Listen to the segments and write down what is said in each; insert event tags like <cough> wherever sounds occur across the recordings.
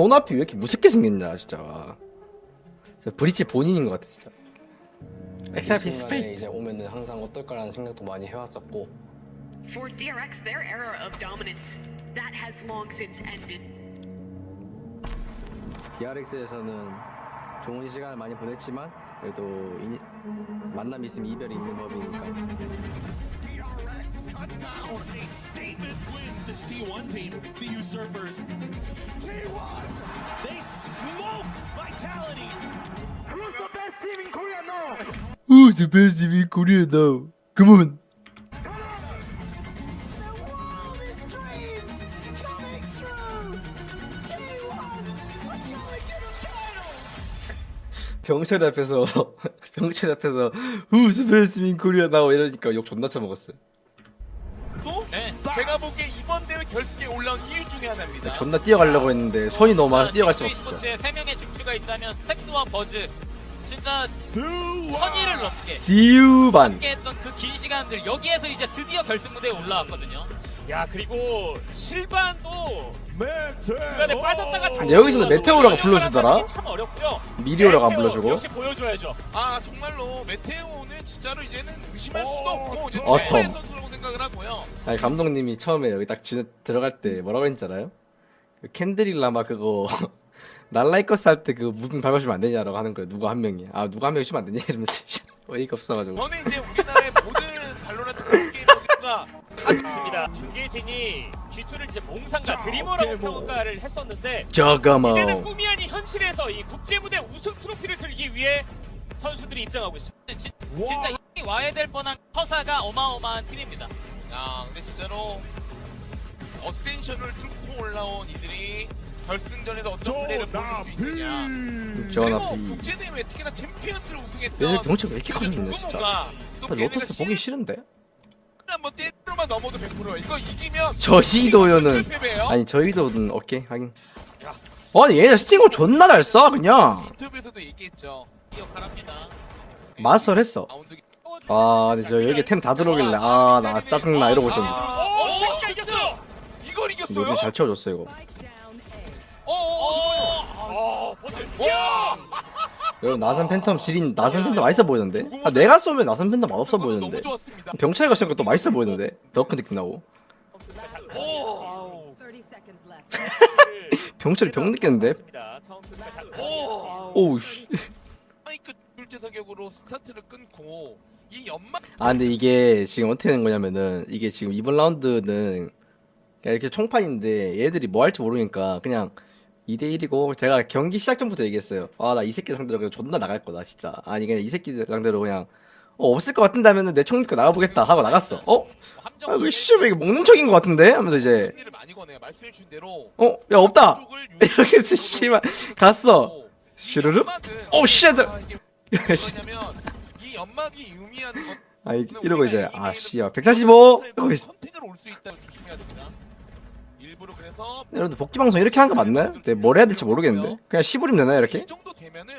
존 앞이 왜 이렇게 무섭게 생겼냐 진짜. 진짜 브리치 본인인 것 같아 진짜. 스페이스. 이제 오면은 항상 어떨까라는 생각도 많이 해왔었고 For DRX, their era of dominance that has long since ended. DRX에서는 좋은 시간을 많이 보냈지만 그래도 이, 만남 있으면 이별이 있는 법이니까 A statement win this T1 team, the Usurpers. T1! They smoke Vitality! Who's the best team in Korea now? Who's the best team in Korea now? Come on. The wildest dreams coming true. T1, we're going to the finals. 병철 앞에서 병철 앞에서 Who's best in Korea now 이러니까 욕 존나 쳐먹었어. 또 제가 보기에 이번 대회 결승에 올라온 이유 중에 하나입니다. 존나 뛰어가려고 했는데 손이 너무 많아 뛰어갈 수가 없어. 스포츠에 세 명의 중추가 있다면 스택스와 버즈 진짜 천일을 넘게 시우반. 함께 했던 그 긴 시간들 여기에서 이제 드디어 결승 무대에 올라왔거든요. 야 그리고 실반도 중간에 빠졌다가 다시 근데 올라와서 메테오라고 불러주더라. 게참 어렵고요. 미리오라고 안 메테오 불러주고. 역시 보여줘야죠. 아 정말로 메테오는 진짜로 이제는 의심할 수도 없고 이제 어텀. 아니 감독님이 처음에 여기 딱 지, 들어갈 때 뭐라고 했는지 알아요? 그 캔드릭 라마 그거 <laughs> 날라이커스 할 때 그 무빙 밟아주면 안 되냐라고 하는 거예요 누가 한 명이 아 누가 한 명이 주면 안 되냐 이러면서 <laughs> 어이가 없어가지고 저는 이제 우리나라의 모든 발로란트 게임 선수가 맞습니다. 중계진이 G2를 이제 몽상과 드리머라고 평가를 했었는데 저거뭐 이제는 꿈이 아닌 현실에서 이 국제 무대 우승 트로피를 들기 위해 선수들이 입장하고 있습니다. 진, 진짜 이 와야 될 뻔한 허사가 어마어마한 팀입니다. 야 근데 진짜로 어센션을 뚫고 올라온 이들이 결승전에서 어떤 플레이를 보여줄 수 있느냐. 저나 그리고 비 국제 대회 특히나 챔피언스를 우승했던 얘네 덩치가 왜 이렇게 커졌네 진짜 조금뭔가 또 로터스 보기 싫은데? 한번 때로만 넘어도 100%야. 이거 이기면 저희도요는 패배예요. 아니 저희도는 오케이 하긴 아니 얘네 스팅어 존나 잘 쏴 그냥 인터뷰에서도 얘기했죠. 기억하랍니다. 마스터를 했어 라운드 아 근데 저 여기 템 다 들어오길래 아 나 짜증나 이러고 있었는데. 이걸 이겼어요? 요즘 잘 채워줬어 이거 어, 어, 어, 버즈. 와! 여러분 나선 팬텀 지린 나선 팬텀 맛있어 보이던데 아 내가 쏘면 나선 팬텀 맛없어 보이는데 너무 좋았습니다. 병철이가 쏘니까 또 맛있어 보이는데 더 큰 느낌 나고 오. 30 seconds left. 병철이 병 느꼈는데 오. 오우씨 마이크 둘째 사격으로 스타트를 끊고 이 연막 아 근데 이게 지금 어떻게 된 거냐면은 이게 지금 이번 라운드는 그냥 이렇게 총판인데 얘들이 뭐 할지 모르니까 그냥 2대1이고 제가 경기 시작 전부터 얘기했어요 아 나 이 새끼 상대로 그냥 존나 나갈 거다 진짜 아니 그냥 이 새끼 상대로 그냥 어, 없을 것 같은다면은 내 총 믿고 나가보겠다 하고 나갔어 어? 아 이거 씨왜 이게 먹는 척인 것 같은데? 하면서 이제 승리를 많이 거네요. 말씀해 주신 대로 어? 야 없다 쪽을 <laughs> 이렇게 해서 씨발 갔어 슈르륵? 오, 쉣! <laughs> 뭐냐면 이 연막이 의미하는 건 아 이- 이러고 이제 아 씨야 145 이러고 이제 선택을 올수 있다는 조심해야 됩니다. 일부러 그래서 여러분들 복귀 방송 이렇게 하는 거 맞나요? 네, 뭘 해야 될지 모르겠는데 그냥 시부림 되나 요 이렇게? 이 정도 되면은.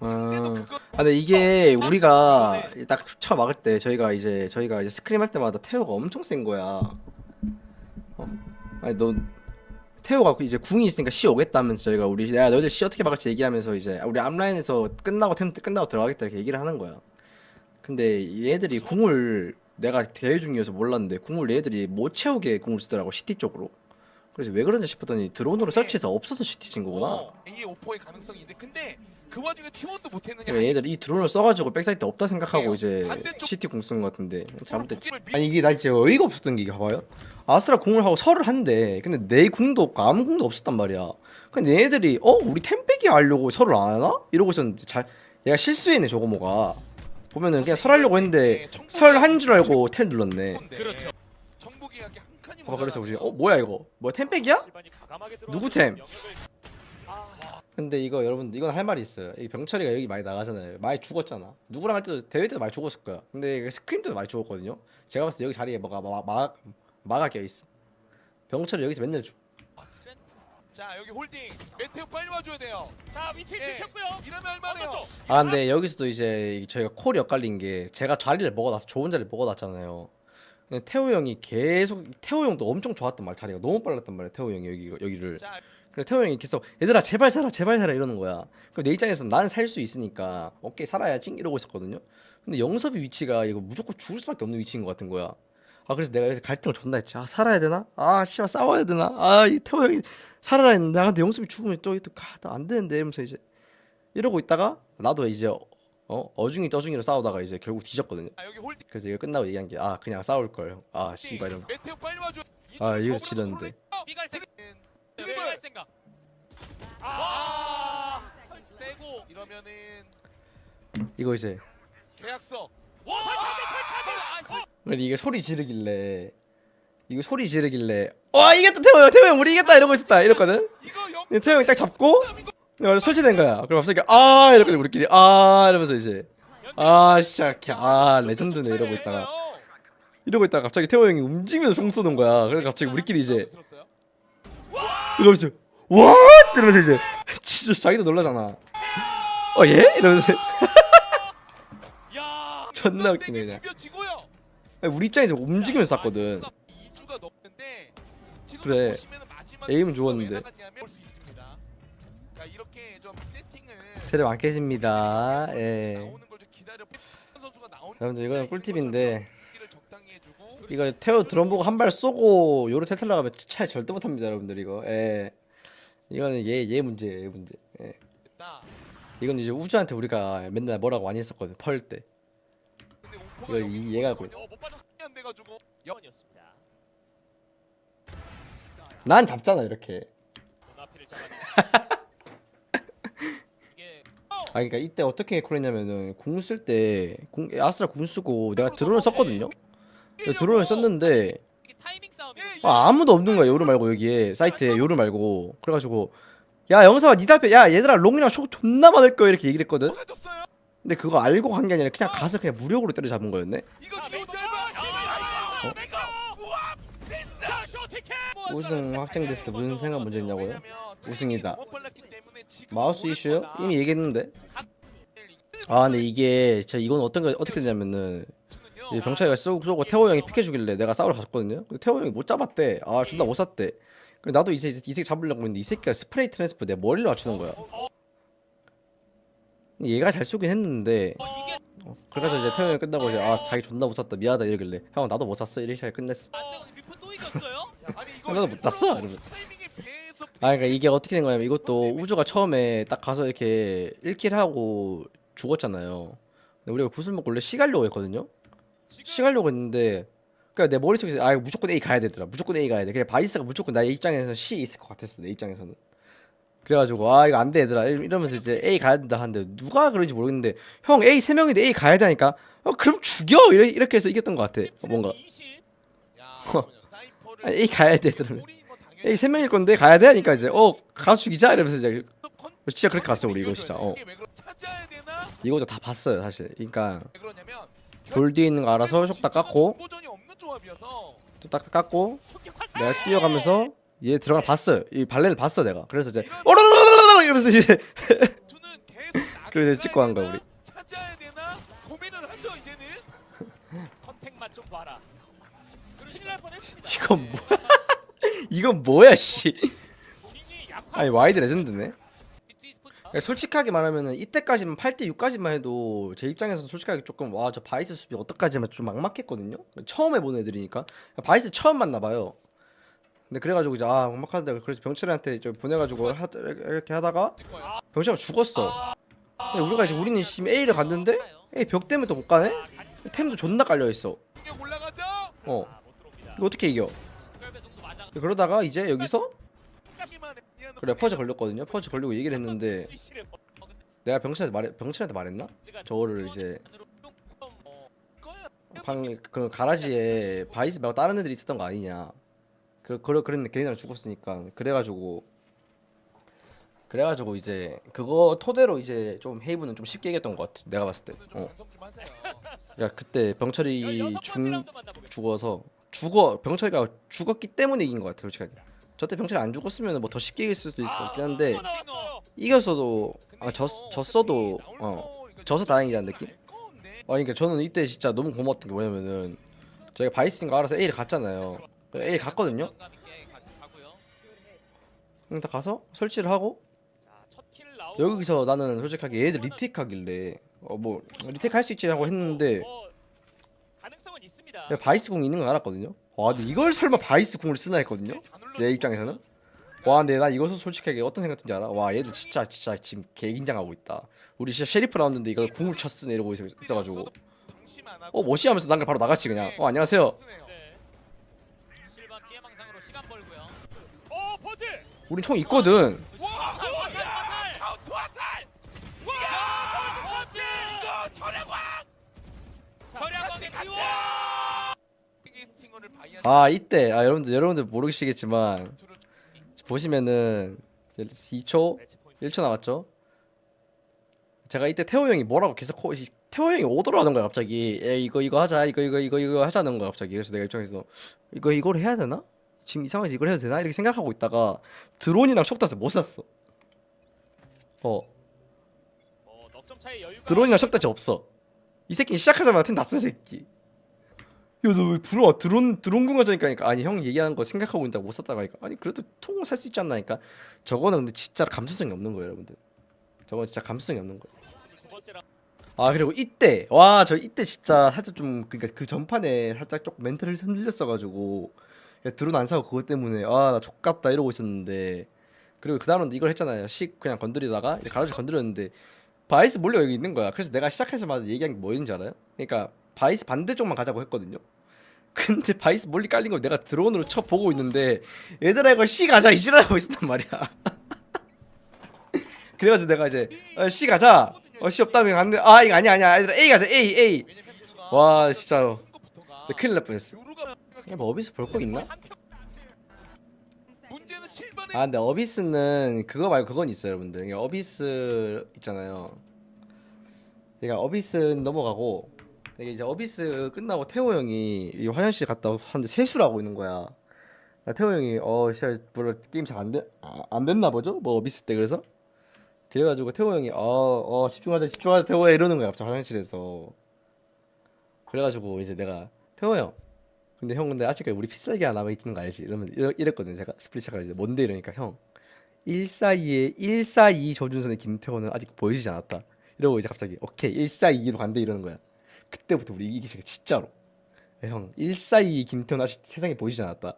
상대도 아, 그거 아, 근데 이게 우리가 딱 쳐 막을 때 저희가 이제 저희가 이제 스크림 할 때마다 태호가 엄청 센 거야. 어? 아니 너 태호가 이제 궁이 있으니까 시 오겠다면서 저희가 우리 야 너희들 시 어떻게 막을지 얘기하면서 이제 우리 앞라인에서 끝나고 템 끝나고 들어가겠다 이렇게 얘기를 하는 거야. 근데 얘들이 궁을 내가 대회 중이어서 몰랐는데 궁을 얘들이 못 채우게 궁을 쓰더라고 시티 쪽으로. 그래서 왜 그런지 싶었더니 드론으로 설치해서 없어서 시티 친 거구나. 어, A 오퍼의 가능성이 있는데 근데 그 와중에 T1도 못했느냐? 그러니까 얘들 이 드론을 써가지고 백사이트 없다 생각하고. 이제 반대쪽- CT 공쓴 것 같은데 잘못됐지. 아니 이게 나 진짜 어이가 없었던 게 이게 봐봐요. 아스라 공을 하고 설을 한대. 근데 내 궁도 없고 아무 궁도 없었단 말이야. 근데 얘네들이 어 우리 템빼기 하려고 설을 안 하나? 이러고 있었는데 잘 내가 실수했네 저거 뭐가. 보면은 그냥 설하려고 했는데 설 한 줄 알고 텔 눌렀네. 그렇죠. 정복이 한 칸이 어 그래서 우리 어 뭐야 이거 뭐 템빼기야? 실반이 과감하게 누구 템? 근데 이거 여러분 이건 할 말이 있어요. 이 병철이가 여기 많이 나가잖아요. 많이 죽었잖아. 누구랑 할 때도 대회 때도 많이 죽었을 거야. 근데 스크림 때도 많이 죽었거든요. 제가 봤을 때 여기 자리에 뭐가 막 막, 막아 껴 있어. 병철이 여기서 맨날 죽. 아. 자 여기 홀딩 메테오 빨리 와줘야 돼요. 자 위치를 예. 지켰고요. 이러면 얼마네요? 어쩌죠? 아 근데 여기서도 이제 저희가 콜이 엇갈린 게 제가 자리를 먹어놨어. 좋은 자리를 먹어놨잖아요. 근데 태호 형이 계속 태호 형도 엄청 좋았단 말이야. 자리가 너무 빨랐단 말이야. 태호 형이 여기 여기를. 자 그래 태호 형이 계속 얘들아 제발 살아 제발 살아 이러는 거야. 그럼 내 입장에서 나는 살수 있으니까 오케이 살아야지 이러고 있었거든요. 근데 영섭이 위치가 이거 무조건 죽을 수밖에 없는 위치인 것 같은 거야. 아 그래서 내가 여기서 갈등을 존나 했지. 아 살아야 되나? 아 씨발 싸워야 되나? 아이 태호 형이 살아라 했는데 아 근데 영섭이 죽으면 또또안 되는데 이러면서 이제 이러고 있다가 나도 이제 어 어중이 떠중이로 싸우다가 이제 결국 뒤졌거든요. 아 여기 홀딩 그래서 이거 끝나고 얘기한 게 아 그냥 싸울 걸. 아 씨발 이런. 메테오 빨리 와줘 아, 이쪽으로 이거 지렸는데. 삐갈 생각. 드리블. 삐갈 생각. 아, 설치 빼고. 이러면은 이거 이제 계약서 와, 설치 설치. 근데 이게 소리 지르길래 이거 소리 지르길래 와 이겼다 태호 형 태호 형 우리 이겼다 이러고 있었다 이랬거든. 이거 영 근데 태호 형이 딱 잡고 내가 설치된 거야. 그럼 갑자기 아 이러고 우리끼리 아 이러면서 이제 아 진짜 개- 아 레전드네 이러고 있다가 이러고 있다가 갑자기 태호 형이 움직이면서 총 쏘는 거야. 그래서 갑자기 우리끼리 이제 들었어요? 이러면서 와 이러면서 이제 진짜 자기도 놀라잖아. 어 예? 이러면서 <laughs> 야, 존나 웃기네 그냥. 비벼지고요 아니, 우리 입장에서 움직이면서 쐈거든. 2주가 넘는데 지금 그래. 보시면은 마지막 에임은 좋았는데. 왜 나갔냐면 볼수 있습니다. 자 이렇게 좀 세팅을 세례 안 깨집니다. 예. 나오는 걸좀 기다려 선수가 나오는 여러분들 이거는 꿀팁인데 이거 태워 드론 보고 한 발 쏘고 요로 테슬라 가면 차에 절대 못합니다 여러분들 이거. 예. 이거는 얘 얘 문제예요 얘 문제. 예. 이건 이제 우주한테 우리가 맨날 뭐라고 많이 했었거든 펄 때. 근데 이거 이- 얘가 그- 어, 영원이었습니다. 난 잡잖아 이렇게. <laughs> 아 그러니까 이때 어떻게 콜했냐면은 궁 쓸때 아스라 궁 쓰고 내가 드론을 썼거든요? 내가 드론을 썼는데 이게 타이밍 싸움이. 아, 아무도 없는 거야 요루 말고 여기에 사이트에 요루 말고 그래가지고 야 영사가 니 답에 야 얘들아 롱이랑 쇼 존나 많을 거야 이렇게 얘기를 했거든? 근데 그거 알고 한게 아니라 그냥 가서 그냥 무력으로 때려 잡은 거였네 이거! 짧아. 아, 어? 자, 쇼티켓! 우승 확정됐을 때 무슨 생각 문제 있냐고요? 우승이다. 마우스 이슈요? 이미 얘기했는데 아 근데 이게 진짜 이건 어떤 거 어떻게 되냐면은. 이제 병차이가 쏘고 쏘고 태호 형이 픽해 주길래 내가 싸우러 갔거든요. 근데 태호 형이 못 잡았대. 아 존나 못 쐈대. 그래 나도 이 새끼, 이 새끼 잡으려고 했는데 이 새끼가 스프레이 트랜스퍼 내 머리를 맞추는 거야. 근데 얘가 잘 쏘긴 했는데 어, 그래가지고 이제 태호 형이 끝나고 이제 아 자기 존나 못 쐈다. 미안하다 이러길래 형 나도 못 쐈어. 이렇게 시작에 끝냈어. 이거 <laughs> 나도 못 땄어, 이러면. 아 그러니까 이게 어떻게 된 거냐면 이것도 우주가 처음에 딱 가서 이렇게 1킬 하고 죽었잖아요. 근데 우리가 구슬 먹고 원래 시 가려고 했거든요. 시 가려고 했는데 그러니까 내 머릿속에서 아 이거 무조건 A 가야 되더라. 무조건 A 가야 돼. 그냥 바이스가 무조건 나의 입장에서 C 있을 것 같았어. 내 입장에서는. 그래가지고 아 이거 안 돼 얘들아 이러- 이러면서 이제 A 가야 된다 하는데 누가 그런지 모르겠는데 형 A 세 명인데 A 가야 되니까 어 그럼 죽여 이렇게, 이렇게 해서 이겼던 것 같아 어, 뭔가 20. 야, 그러면 사이퍼를 아니, A 가야 돼 당연히 A 세 명일 건데 가야 돼 하니까 이제 어 가서 죽이자 이러면서 이제 컨- 진짜 그렇게 갔어 우리 이거 진짜 어? 이것도 다 봤어요 사실 그러니까 돌 뒤에 있는 거 알아서 깎고 정보전이 없는 조합이어서 또딱 깎고! 내가 뛰어가면서 얘 들어가 봤어요 이 발레를 봤어 내가 그래서 이제 오르르르르르 이러면서 이제 <laughs> 그래서 이제 찍고 한 거야? 우리. 찾아야 되나? 고민을 하죠 이제는. <laughs> 컨택 맛좀 봐라. 큰일 날 뻔했습니다. 이건 뭐야 <laughs> 이건 뭐야 씨. 아니 와이드 레전드네 B2 스포츠. 그러니까 솔직하게 말하면은 이때까지만 8대 6까지만 해도 제 입장에서 솔직하게 조금 와 저 바이스 수비 어떡하지만 좀 막막했거든요 처음 해본 애들이니까 바이스 처음 만나봐요 근데 그래가지고 이제 아 막막하다 그래서 병철이한테 좀 보내가지고 하, 이렇게 하다가. 병철이가 죽었어 근데 우리가 이제 우리는 지금 A를 갔는데 A 벽 때문에 또 못 가네 템도 존나 깔려 있어. 어. 이거 어떻게 이겨. 그러다가 이제 여기서 그래 퍼즈 걸렸거든요 퍼즈 걸리고 얘기를 했는데 스위치를 어, 근데 내가 병철한테 말해 병철한테 말했나 저거를 이제 어, 거야. 방그 가라지에 바이스 말고 다른 애들이 있었던 거 아니냐. 그 그러 그랬는데 걔네랑 죽었으니까 그래가지고 그래가지고 이제 그거 토대로 이제 좀 헤이브는 좀 쉽게 이겼던 것 같아. 내가 봤을 때. 어. 야 그때 병철이 16번째 죽. 죽어서 죽어 병철이가 죽었기 때문에 이긴 것 같아 솔직하게. 저때 병철이 안 죽었으면 뭐 더 쉽게 이길 수도 있을 것 같긴 한데 또 나왔어요. 이겼어도 아 졌, 졌어도 어 져서 다행이라는 느낌? 아 그러니까 저는 이때 진짜 너무 고마웠던 게 뭐냐면은 저희가 바이스인 거 알아서 A를 갔잖아요. A를 갔거든요. 그냥 다 가서 설치를 하고 여기서 나는 솔직하게 얘들 리테이크 하길래 어 뭐 리테이크 할수 있지 하고 했는데 바이스 궁 있는 거 알았거든요. 와 근데 이걸 설마 바이스 궁을 쓰나 했거든요. 내 입장에서는 와 근데 나 이것은 솔직하게 어떤 생각 든지 알아? 와 얘들 진짜 진짜 지금 개 긴장하고 있다. 우리 진짜 셰리프 라운드인데 이걸 궁을 쳤으네 이러고 있어, 있어가지고 어 뭐시 하면서 난 그냥 바로 나갔지 그냥. 어 안녕하세요. 네. 실반 피해 망상으로 시간 벌고요. 어, 포즈. 우린 총 있거든. 와! 화살, 화살, 화살. 카운트 화살! 와, 포즈. 이거 절약왕! 절약왕의 같이 띄워. 이게 스팅어를 바이한 아 이때 아 여러분들 여러분들 모르시겠지만 보시면은 이제 2초 매치 포인트. 1초 남았죠. 제가 이때 태호 형이 뭐라고 계속 코, 태호 형이 오더러 하는 거야 갑자기. 야 이거 이거 하자 이거 이거 이거 이거 하자는 거야 갑자기. 그래서 내가 입장에서 이거 이걸 해야 되나? 지금 이 상황에서 이걸 해도 되나? 이렇게 생각하고 있다가 드론이랑 촉다스 못 샀어. 어 어. 드론이랑 촉다스 없어. 이 새끼 시작하자마자 텐 다 쓴 새끼. 야너왜 불어 드론 드론 그러니까 아니 형 얘기하는 거 생각하고 있다고 못 샀다가 하니까. 아니 그래도 통을 살 수 있지 않나니까. 저거는 근데 진짜 감수성이 없는 거예요 여러분들. 저건 진짜 감수성이 없는 거예요. 아 그리고 이때 와 저 이때 진짜 살짝 좀 그러니까 그 전판에 살짝 조금 멘트를 흔들렸어가지고 야, 드론 안 사고 그것 때문에 아 나 족같다 이러고 있었는데. 그리고 그 다음은 이걸 했잖아요. 식 그냥 건드리다가 가로지 건드렸는데 바이스 몰래 여기 있는 거야. 그래서 내가 시작해서마다 얘기한 게 뭐였는지 알아요? 그러니까 바이스 반대쪽만 가자고 했거든요. 근데 바이스 멀리 깔린 걸 내가 드론으로 쳐 보고 있는데 얘들아 이거 C 가자. 이지라고 있었단 말이야. <laughs> 그래가지고 내가 이제 어, C 가자. 어 C 없다면 안돼 아 이거 아니야 아니야. 얘들아 A 가자. A A. 와 진짜로. 진짜 큰일 날 뻔했어. 야, 뭐 어비스 볼 거 있나? 아 근데 어비스는 그거 말고 그건 있어요 여러분들. 어비스 있잖아요. 그러니까 어비스는 넘어가고 이게 이제 어비스 끝나고 태호 형이 이 화장실 갔다 하는데 세수를 하고 있는 거야 아, 태호 형이 어 진짜 뭐라 게임 잘안 돼, 아, 안 됐나 보죠? 뭐 어비스 때 그래서 그래가지고 태호 형이 어어 집중하자 집중하자 태호야 이러는 거야 갑자기 화장실에서 그래가지고 이제 내가 태호 형 근데 형 근데 아직까지 우리 필살기 하나 남아 있는 거 알지? 이러면 이러, 이랬거든 제가 스플릿 차가 이제 뭔데 이러니까 형 142에 142 조준선의 김태호는 아직 보여지지 않았다. 이러고 이제 갑자기 오케이 142로 간대 이러는 거야. 그때부터 우리 이기기 시작 진짜로. 야, 형 142 김태호는 아직 세상에 보이지 않았다.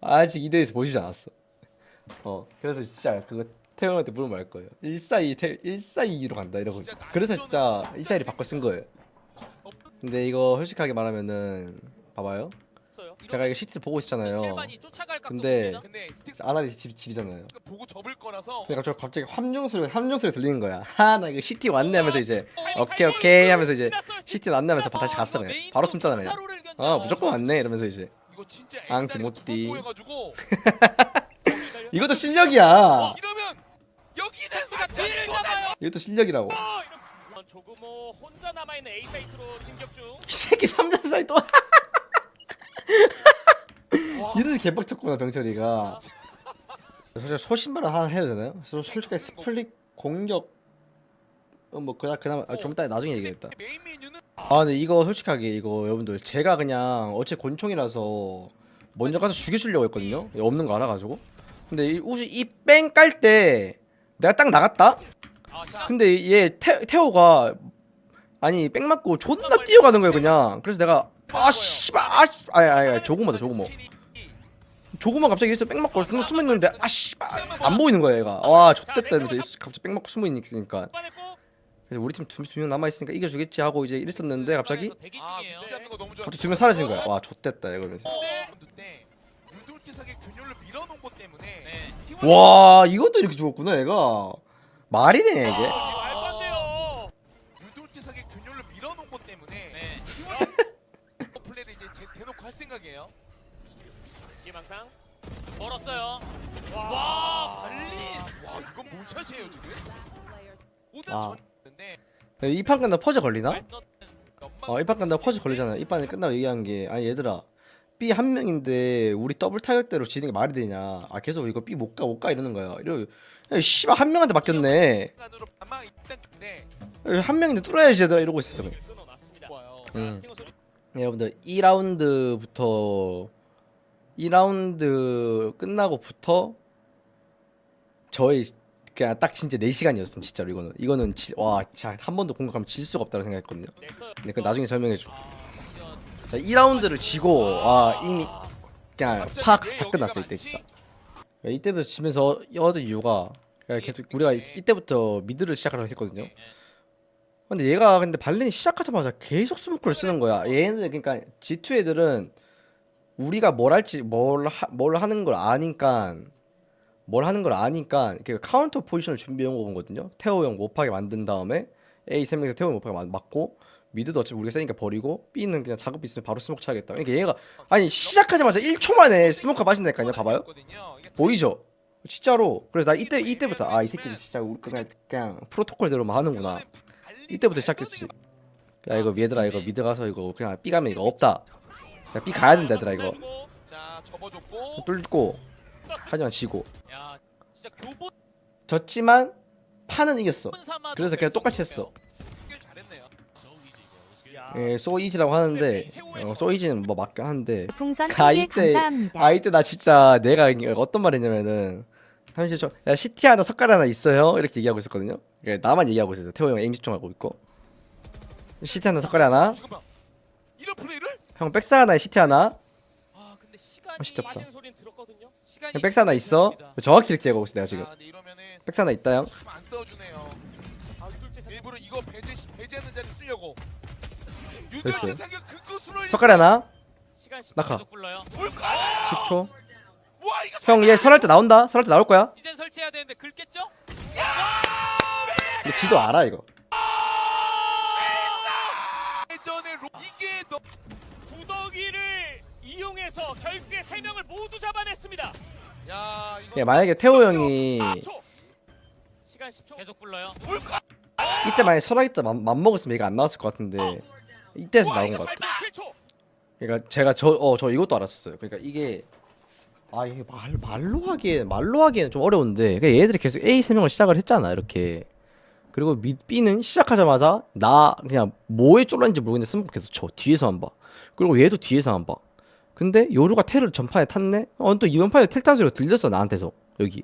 아직 이 대에서 보이지 않았어. 어 그래서 진짜 그거 태형한테 물어볼 할 거예요. 142 태, 142로 간다 이러고. 그래서 진짜 142 바꿔 쓴 거예요. 근데 이거 솔직하게 말하면은 봐봐요. 제가 이거 시트 보고 있잖아요. 실반이 쫓아갈 각도 근데 봅니다. 근데 스틱스 아나리 집 지리잖아요. 보고 접을 거라서 그러니까 저 갑자기 함정 소리 함정 소리 들리는 거야. <laughs> 하나 이거 시티 왔네 하면서 이제 오케이 오케이 하면서 이제 시티 왔네 하면서 다시 갔어 그냥. 바로 숨잖아 그냥. 아 무조건 왔네 이러면서 이제 이거 진짜 앙. 두번 보여가지고 <laughs> 이것도 실력이야. 이러면 뒤를 또 잡아요. 이것도 실력이라고. 어, 이런 조금호 혼자 남아 있는 A 사이트로 진격 중. 이 새끼 3점 사이 또. <laughs> 이런 개빡쳤구나 병철이가. 솔직히 소신발언 하나 해도 되나요? 솔- 솔직히 스플릿 공격 어, 뭐 그나 그나마 아, 좀 이따 나중에 얘기했다. 메인 메뉴는? 아 근데 이거 솔직하게 이거 여러분들 제가 그냥 어째 권총이라서 먼저 가서 죽여주려고 했거든요? 없는 거 알아가지고. 근데 이 우시 이뺑 깔 때 내가 딱 나갔다? 아, 자, 근데 얘 태, 태호가 아니 뺑 맞고 존나 뛰어가는 거예요 그냥. 그래서 내가 아 씨발 아 씨, 아니 아니 아니 조그마다 조그마 조그마 갑자기 있어 뺑 맞고 그냥 숨어 있는데 아 씨발 안 보이는 거야 얘가 와 좆됐다 이러면서 갑자기 뺑 맞고 숨어 있으니까 뽑아냈고 그래서 우리 팀두명 남아 있으니까 이겨주겠지 하고 이제 이랬었는데 갑자기 아거 너무 좋아 갑자기 두 명 사라진 거야. 와, 좆됐다 이러면서. 때 유돌지석의 균열을 밀어놓은 것 때문에 네. T1 와, 이것도 이렇게 죽었구나, 얘가. 말이 되냐 이게? 생각이에요 희망상 멀었어요. 와, 발린. 와 이건 뭔 샷이에요 지금 오든 아. 전인데 이 판 끝나 퍼즈 걸리나? 어, 이 판 끝나 퍼즈 걸리잖아. 이 판에 끝나고 얘기한 게 아니 얘들아. B 한 명인데 우리 더블 타격대로 지는 게 말이 되냐? 아 계속 이거 B 못 가 못 가 이러는 거야. 이러 야, 씨발 한 명한테 맡겼네. 한 명인데 뚫어야지 얘들아 이러고 있어. 그냥. 자, 음. 여러분들 2라운드부터 2라운드 끝나고부터 저의 그냥 딱 진짜 4시간이었음 진짜로 이거는 이거는 지, 와 진짜 한 번도 공격하면 질 수가 없다고 생각했거든요. 근데 그 나중에 설명해 줘 아, 2라운드를 지고 와 이미 그냥 왜다 끝났어 여기가 이때? 진짜 이때부터 지면서 얻은 이유가 계속 우리가 이때부터 미드를 시작하려고 했거든요 근데 얘가 근데 발렌이 시작하자마자 계속 스모크를 쓰는 거야 얘네들 그러니까 G2 애들은 우리가 뭘 할지 뭘, 하, 뭘 하는 걸 아니까 뭘 하는 걸 아니까 그 카운터 포지션을 준비해 온 거거든요. 태호 형 못하게 만든 다음에 A 세 명에서 태호 형 못하게 만- 맞고 미드도 어차피 우리가 세니까 버리고 B는 그냥 작업 있으면 바로 스모크 차겠다. 그러니까 얘가 아니 시작하자마자 1초 만에 스모크 마신다니까요. 봐봐요. 보이죠? 진짜로. 그래서 나 이때 이때부터 아 이 새끼들 진짜 그냥 그냥 프로토콜대로만 하는구나. 이때부터 시작했지. 야 이거 얘들아 이거 미드 가서 이거 그냥 B 가면 이거 없다. 야 B 가야 된다 얘들아 이거. 자 접어줬고 뚫고 하지만 지고 야, 진짜 교본 졌지만 판은 이겼어. 삼아 그래서 그냥 똑같이 했어. 잘했네요. 예, 소이지라고 하는데 어, 소이지는 뭐 맞긴 한데 풍선 아, 한개 이때 감사합니다. 아 이때 나 진짜 내가 어떤 말 했냐면은 사실 저야 시티 하나 석갈 하나 있어요 이렇게 얘기하고 있었거든요. 그러니까 나만 얘기하고 있었어. 태호 형 에임 집중하고 있고 시티 하나 석갈 하나 잠깐만. 이런 플레이를? 형 백사 하나에 시티 하나 아, 근데 시간이 맛있겠다. 빠진 소리는 들었거든요. 시간이 형 백사 하나 있어 정확히 이렇게 얘기하고 있어 내가 지금 자, 근데 이러면은 백사 하나 있다 형 참 안 써주네요. 아, 둘째. 일부러 이거 배제 배제하는 자리 쓰려고. 됐어요. 유전자 사격 그것으로 석갈 하나 시간 10분 낙하. 계속 불러요. 뭘까? 10초 와 이거 형얘 설할 때 나온다 설할 때 나올 거야 이젠 설치해야 되는데 긁겠죠? 근데 지도 알아 이거 예전에 로... 이게 너 구더기를 이용해서 결국에 세 명을 모두 잡아냈습니다. 야 이거 예, 만약에 태호 형이 4초. 시간 10초 계속 불러요. 이때 만약에 설할 때 맘, 맘먹었으면 얘가 안 나왔을 것 같은데 이때에서 나온 것 같아 7초. 그러니까 제가 저어저 이것도 알았어요. 그러니까 이게 아 이게 말 말로 하기에 말로 하기에는 좀 어려운데 그러니까 얘들이 계속 A 세 명을 시작을 했잖아 이렇게. 그리고 미, B는 시작하자마자 나 그냥 뭐에 쫄았는지 모르겠는데 스모크 계속 쳐 뒤에서만 봐. 그리고 얘도 뒤에서만 봐. 근데 요루가 텔을 전판에 탔네. 어또 이번 판에 텔 탄 소리가 들렸어 나한테서 여기.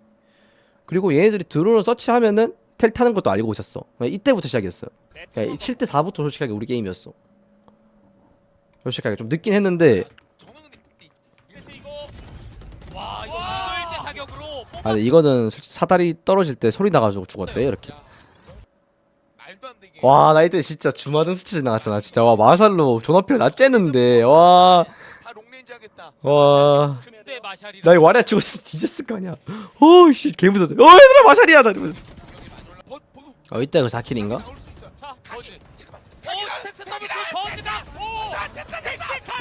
그리고 얘네들이 드론을 서치하면은 텔 타는 것도 알고 있었어. 그러니까 이때부터 시작이었어요. 그러니까 7대 4부터 솔직하게 우리 게임이었어. 솔직하게 좀 늦긴 했는데 와 이거 구도일제 사격으로 아 근데 이거는 솔직히 사다리 떨어질 때 소리 나가지고 죽었대 이렇게 말도 안 되게. 와 나 이때 진짜 주마등 스치 지나갔잖아 진짜 와 마살로 존업필 나 째는데 와와 다 롱레인지 하겠다. 근데 마샬이 나 이거 와리아 죽었어 뒤졌을 거 아니야 어우씨 개무서워 어 얘들아 마샬이야 나 이러면서. 버, 버그 어 이때 그 4킬인가? 나올 수 있어. 자 버즈. 오 텍스 더블 버즈다. 오 텍스 카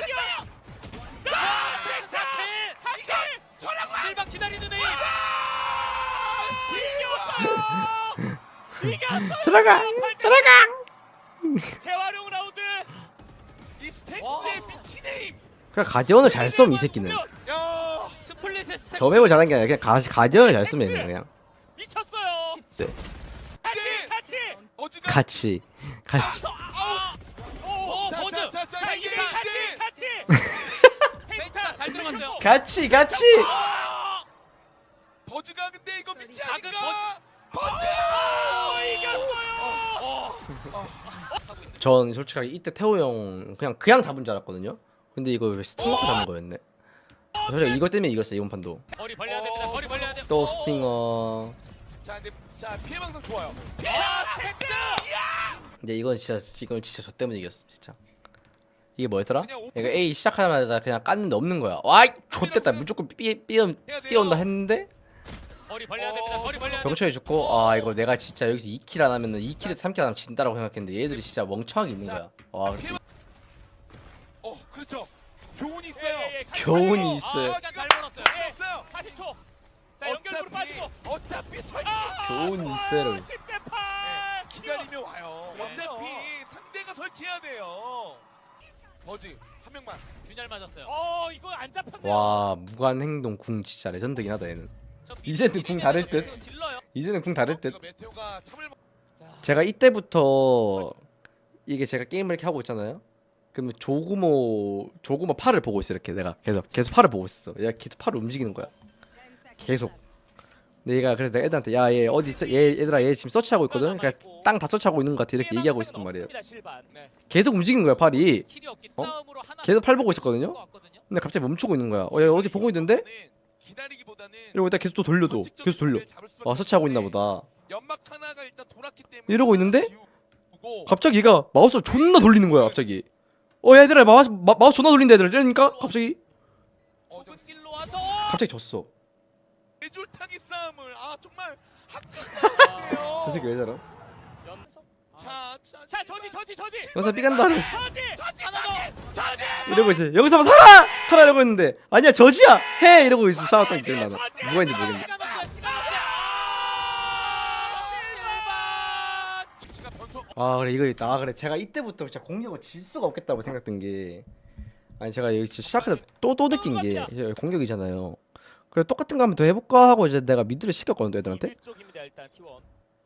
사킬. 실박 기다리는 애. 이겼어요. 이겼어요. 들어가 들어가. 재활용 라운드. 이 스택스의 미친 에임. 그냥 가디언을 잘 쏘면 이 새끼는 야. 스플릿의 스택. 저 맵을 잘한 게 아니라 그냥 가, 가디언을 잘 쓰면 되는 그냥 미쳤어요. 네. 같이 같이. 같이 같이 오 자, 버즈. 자, 자, 자, 자 이게, 이게 같이. 같이. 같이 같이 아, 버즈가 근데 이거 미치 작은 아닌가? 버즈. 오, 이겼어요. 전 솔직하게 이때 태호 형 그냥 그냥 잡은 줄 알았거든요 근데 이거 왜 스팅어크 잡은 거였네 솔직히 이것 때문에 이겼어 이번 판도 거리 벌려야 됩니다. 거리 벌려야 돼. 또 오, 스팅어 자, 근데 자 피해 방송 좋아요. 자, 스택스. 근데 이건 진짜 이건 진짜 저 때문에 이겼어 진짜 이게 뭐였더라? 얘가 A 시작하자마자 그냥 깠는데 없는 거야 와이 좆됐다 무조건 삐, 삐, 삐온다 했는데. 병철이 죽고 아 이거 내가 진짜 여기서 2킬 안 하면은 2킬에서 3킬 안 하면 진다라고 생각했는데 얘들이 진짜 멍청하게 있는 거야 와 그래서 어, 그렇죠. 교훈이 예, 있어요. 예, 예. 교훈이 아, 있어요. 예. 없어요. 40초. 자, 연결부로 빠지고. 어차피 설치 아, 교훈이. 있어요. 10대 8. 기다리면 와요. 네. 어차피 상대가 설치해야 돼요. 버즈 한 명만. 균열 맞았어요. 어, 이거 안 잡혔네요. 와 무관 행동 궁 진짜 레전드긴 하다 얘는 저 이제는 미리 궁 다를 듯. 질러요. 이제는 궁 다를 듯 이거 메테오가 참을 먹- 자, 제가 이때부터 이게 제가 게임을 이렇게 하고 있잖아요. 그러면 조구모 조구모 팔을 보고 있어 이렇게 내가 계속 계속 팔을 보고 있어. 얘가 계속 팔을 움직이는 거야. 계속. 근데 얘가 그래서 내가 애들한테 야 얘 어디 있어? 얘 얘들아 얘 지금 서치하고 있거든. 그러니까 땅 다 서치하고 있는 것 같아 이렇게 얘기하고 있었단 말이에요. 계속 움직인 거야 팔이. 어? 계속 팔 보고 있었거든요. 근데 갑자기 멈추고 있는 거야. 어, 얘 어디 보고 있는데? 이러고 있다 계속 또 돌려도 계속 돌려. 아 서치하고 있나 보다. 일단 이러고 있는데 갑자기 얘가 마우스 존나 돌리는 거야 갑자기. 어 야, 얘들아 마우스 마, 마우스 존나 돌린다 얘들아 이러니까 갑자기 갑자기 졌어. 아 정말 학교 저 새끼 왜 저러? 자, 자, 자 저지 저지 저지. 여기서 삐간다. 저지 하나 더. 저지 이러고 있어. 여기서 한번 살아! 살아! 이러고 있는데. 아니야 저지야! 해! 이러고 있어. 싸웠던 기억 나는. 누가 있는지 모르겠네. 시간 시간 치가 아 그래. 이거 있다. 아 그래. 제가 이때부터 진짜 공격을 질 수가 없겠다고 생각된 게. 아니 제가 여기 진짜 시작해서 또 또 느낀 게 이제 공격이잖아요. 그래 똑같은 거 한번 더 해볼까 하고 이제 내가 미드를 시켰거든 애들한테. 쪽입니다 일단 T1.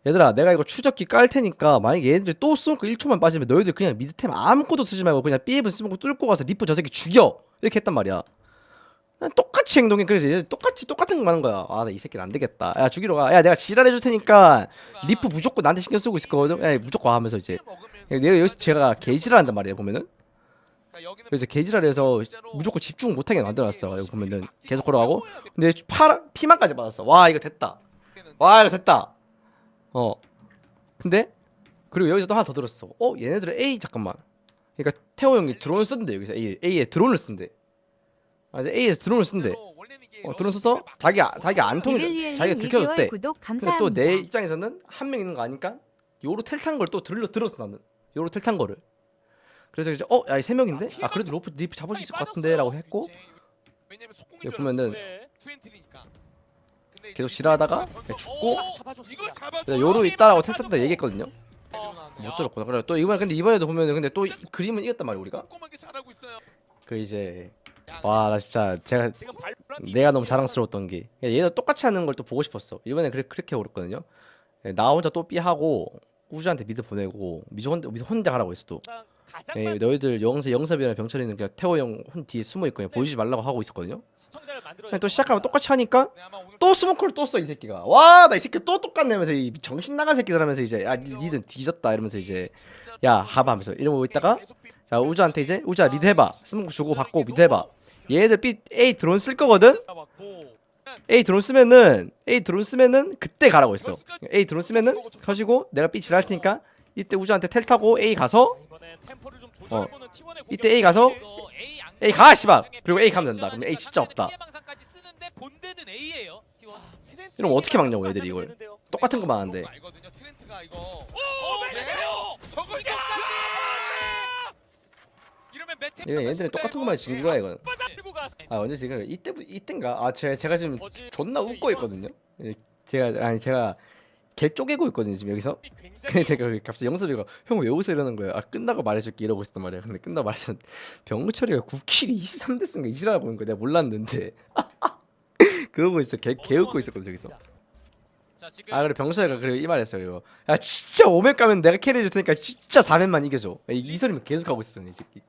얘들아 내가 이거 추적기 깔 테니까 만약에 얘네들이 또 스모크 1초만 빠지면 너희들 그냥 미드템 아무것도 쓰지 말고 그냥 삐입은 스모크 뚫고 가서 리프 저 새끼 죽여! 이렇게 했단 말이야. 난 똑같이 행동해. 그래서 얘들 똑같이 똑같은 거 하는 거야. 아 나 이 새끼는 안 되겠다. 야 죽이러 가야 내가 지랄해 줄 테니까 리프 무조건 나한테 신경 쓰고 있을 거거든. 야 무조건 와 하면서 이제. 내가 여기서 제가 개지랄 한단 말이야 보면은 그러니까 그래서 개지랄해서 무조건 집중 못하게 만들어놨어 여기 보면은 계속 걸어가고. 근데 파, 피만까지 받았어. 와 이거 됐다. 와 이거 됐다. 어. 근데 그리고 여기서 또 하나 더 들었어. 어 얘네들은 A 잠깐만. 그러니까 태호 형이 드론 쓴대 여기서. A, A에 드론을 쓴대. 아 이제 A에 드론을 쓴대. 어 드론 써서 자기 아- 자기 안 비빌리엘님 자기가 6개월 들켜줬대. 근데. 또 내 입장에서는 한 명 있는 거 아니까 요로 텔탄 걸 또 들려 들었어 나는. 요로 텔탄 거를 그래서 이제 어 야세 명인데? 아 그래도 로프 리프 잡을 수 있을 것 같은데라고 했고. 여기 보면은 네. 계속 이제 지랄하다가 그냥 죽고. 이걸 잡아 그래서 요로 있다라고 때 얘기했거든요. 어, 못 들었구나. 그래 또 이번에 근데 이번에도 보면은 근데 또 이- 그림은 이겼단 말이야 우리가. 꼼꼼하게 잘하고 있어요. 그 이제 와 나 진짜. 제가 지금 내가 너무 자랑스러웠던 게 얘도 똑같이 하는 걸 또 보고 싶었어. 이번에 그래 그렇게 오랬거든요. 예, 나 혼자 또 삐하고 우주한테 미드 보내고 미주 혼자 미드 혼자 가라고 했어 또 예, 많은 너희들 영세 영섭이랑 병철이는 그냥 태호 형 혼 뒤에 숨어 있고 그냥 보여주지 말라고 하고 있었거든요. 근데 또 시작하면 똑같이 하니까 네, 또 스모크를 또 써 이 새끼가. 와 나 이 새끼 또 똑같네 하면서 이 정신 나간 새끼들 하면서 이제 야 니- 니들 뒤졌다 이러면서 이제 야 하바 하면서 이러고 있다가 자 우주한테 이제 우주야 미드 해봐. 스모크 주고 받고 미드 해봐. 얘들 B A 드론 쓸 거거든? A 드론 쓰면은 A 드론 쓰면은 그때 가라고 했어. A 드론 쓰면은 켜시고 내가 B 지랄 테니까 이때 우주한테 텔 타고 A 가서 이번엔 템포를 좀 조절해보는 T1의 어. 이때 A 가서 A 가 씨발. 그리고 A 가면 된다. 그러면 A 진짜 없다. 이러면 어떻게 막냐고 애들이 이걸. 똑같은 거만 하는데. 알거든요. 트렌트가 이거. 오, 메테오! 저거 이거 이러면 메테오 얘 얘들은 똑같은 것만 진 거야 이건 가. 아 언제 지금 이때 이때인가? 아 제가 제가 지금 존나 웃고 있거든요? 예, 제가 아니 제가 개 쪼개고 있거든요 지금 여기서. 근데 제가 <laughs> 갑자기 영섭이가 형왜 웃어? 이러는 거예요 아 끝나고 말해줄게. 이러고 있었단 말이야 근데 끝나고 말해줬는데 <laughs> 병철이가 9킬이 23대 쓴거 이지라고 하는 거 내가 몰랐는데. <laughs> 그거 보고 진짜 개, 개 웃고 있었거든 저기서. 아 그래 병철이가 그래 이 말했어 그리고. 야 진짜 5맵 가면 내가 캐리해줄 테니까 진짜 4맵만 이겨줘. 이, 이 소리만 계속 하고 있었어 이 새끼